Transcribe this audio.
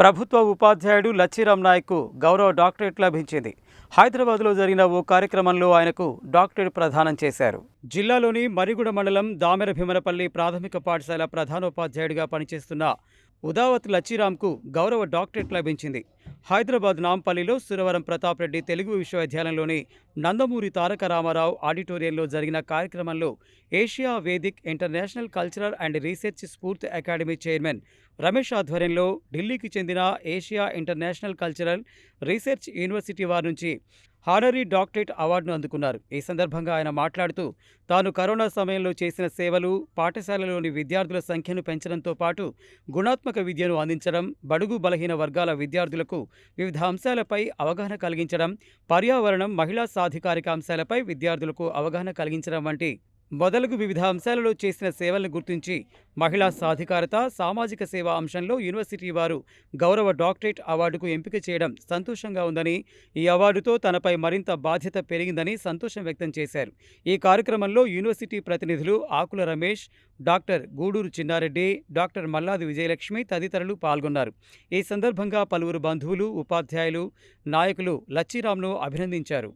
ప్రభుత్వ ఉపాధ్యాయుడు లచ్చిరామ్ నాయక్కు గౌరవ డాక్టరేట్ లభించింది. హైదరాబాద్లో జరిగిన ఓ కార్యక్రమంలో ఆయనకు డాక్టరేట్ ప్రదానం చేశారు. జిల్లాలోని మరిగూడ మండలం దామెర భీమనపల్లి ప్రాథమిక పాఠశాల ప్రధానోపాధ్యాయుడిగా పనిచేస్తున్న ఉదావత్ లచ్చిరామ్కు గౌరవ డాక్టరేట్ లభించింది. హైదరాబాద్ నాంపల్లిలో సురవరం ప్రతాప్ రెడ్డి తెలుగు విశ్వవిద్యాలయంలోని నందమూరి తారక రామారావు ఆడిటోరియంలో జరిగిన కార్యక్రమంలో Asia Vedic international cultural and research Spoorthi academy chairman Ramesh ఆధ్వర్యంలో ఢిల్లీకి చెందిన Asia international cultural research university వారి నుంచి హానరీ డాక్టరేట్ అవార్డును అందుకున్నారు. ఈ సందర్భంగా ఆయన మాట్లాడుతూ తాను కరోనా సమయంలో చేసిన సేవలు పాఠశాలలోని విద్యార్థుల సంఖ్యను పెంచడంతో పాటు గుణాత్మక విద్యను అందించడం బడుగు బలహీన వర్గాల విద్యార్థులకు వివిధ అంశాలపై అవగాహన కలిగించడం పర్యావరణం మహిళా సాధికారిక అంశాలపై విద్యార్థులకు అవగాహన కలిగించడం వంటి మొదలగు వివిధ అంశాలలో చేసిన సేవలను గుర్తించి మహిళా సాధికారత సామాజిక సేవ అంశంలో యూనివర్సిటీ వారు గౌరవ డాక్టరేట్ అవార్డుకు ఎంపిక చేయడం సంతోషంగా ఉందని ఈ అవార్డుతో తనపై మరింత బాధ్యత పెరిగిందని సంతోషం వ్యక్తం చేశారు. ఈ కార్యక్రమంలో యూనివర్సిటీ ప్రతినిధులు ఆకుల రమేష్ డాక్టర్ గూడూరు చిన్నారెడ్డి డాక్టర్ మల్లాది విజయలక్ష్మి తదితరులు పాల్గొన్నారు. ఈ సందర్భంగా పలువురు బంధువులు ఉపాధ్యాయులు నాయకులు లచ్చిరామ్ను అభినందించారు.